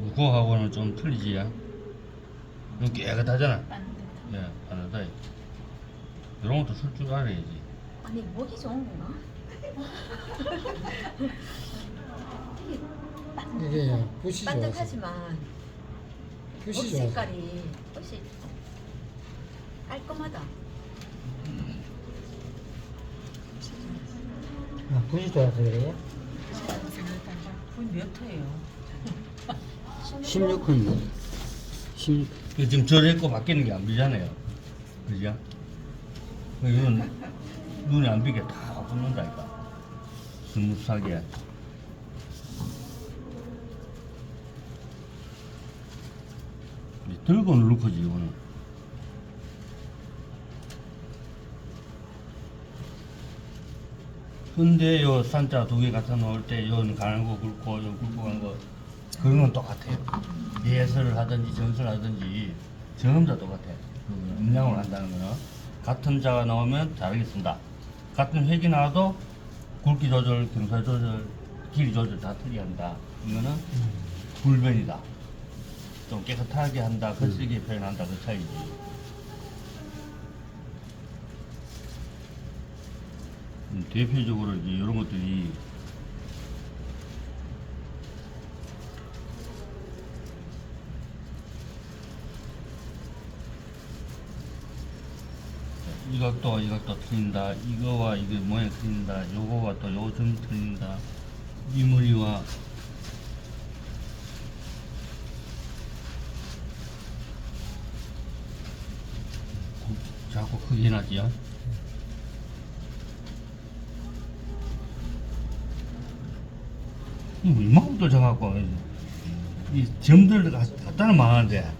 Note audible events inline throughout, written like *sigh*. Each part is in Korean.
무거하고는 좀 틀리지 야? 이건 깨끗하잖아. 예 바나다 이런 것도 술줄 알아야지. 아니 목이 좋은구나. 이게 붓이 좋아서 반짝하지만 옷 붓이 색깔이 옷이 깔끔하다. 아, 붓이 좋아서 그래요? 몇 호예요? 16호입니다 16그 지금 저랬고 바뀌는 게 안 비잖아요. 그죠? 그 이건 눈에 안 비게 다 붙는다니까. 스무스하게. 이 들고 누를 거지, 이거는. 근데 요 산자 두 개 갖다 놓을 때 요는 가는 거 굵고 요 굵고 가는 거 그런 건 똑같아요. 예설을 하든지 전설을 하든지 전부 다 똑같아요. 그 음량을 한다는 거는 같은 자가 나오면 다르게 쓴다. 같은 획이 나와도 굵기 조절, 경사 조절, 길이 조절 다 틀리게 한다. 이거는 불변이다. 좀 깨끗하게 한다, 거칠게 표현한다 그 차이지. 대표적으로 이제 이런 것들이 이것도 이것도 틀린다. 이거와 이게 모양 틀린다. 요거와 또 요 점이 틀린다. 이 무늬와 구- 자꾸 크게 나지요. 이거 이만큼도 정하고 이 점들 갖다는 많은데.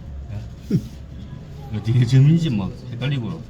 어디가 점인지 막 헷갈리고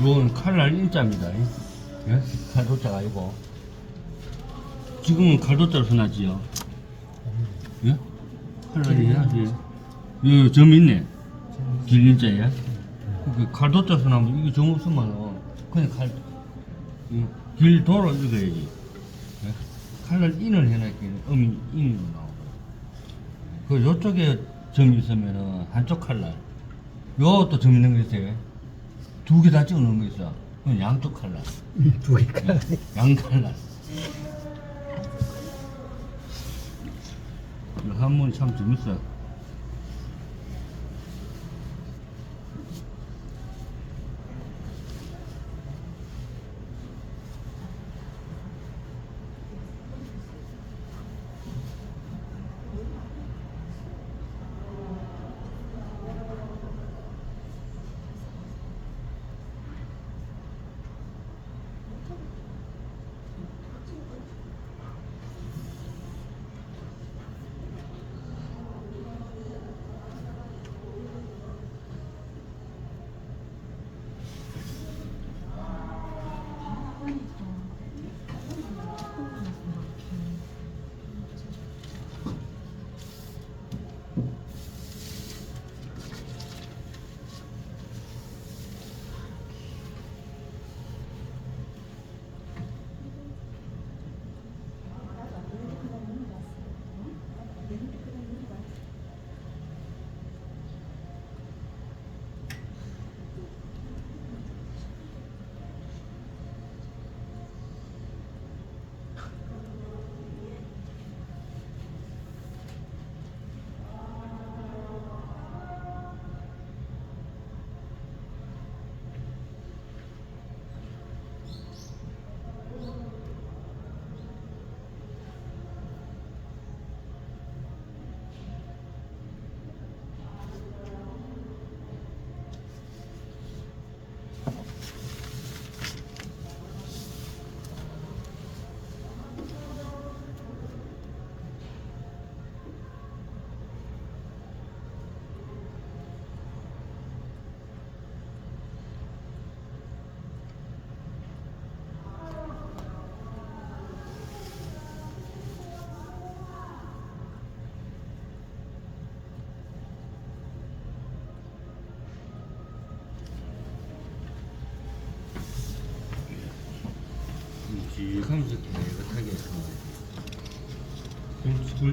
이건 칼날 일자입니다. 예? 칼도자가 아니고 지금은 칼도자로 써놨지요. 예? 칼날이 해야지. 여기 점 있네. 길 일자에. 그 칼도자 써놨면 이게 점 없으면 그냥 칼, 이길 도로 읽어야지. 예? 칼날 인을 해놨기는 음이 인으로 나오고. 그 요쪽에 점이 있으면은 한쪽 칼날. 요또 점 있는 거 있어요. 두 개 다 찍어 놓은 거 있어. 그건 양쪽 칼날. *laughs* 두 개가 양칼날. 이 한문이 참 재밌어. 둘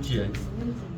째. 음,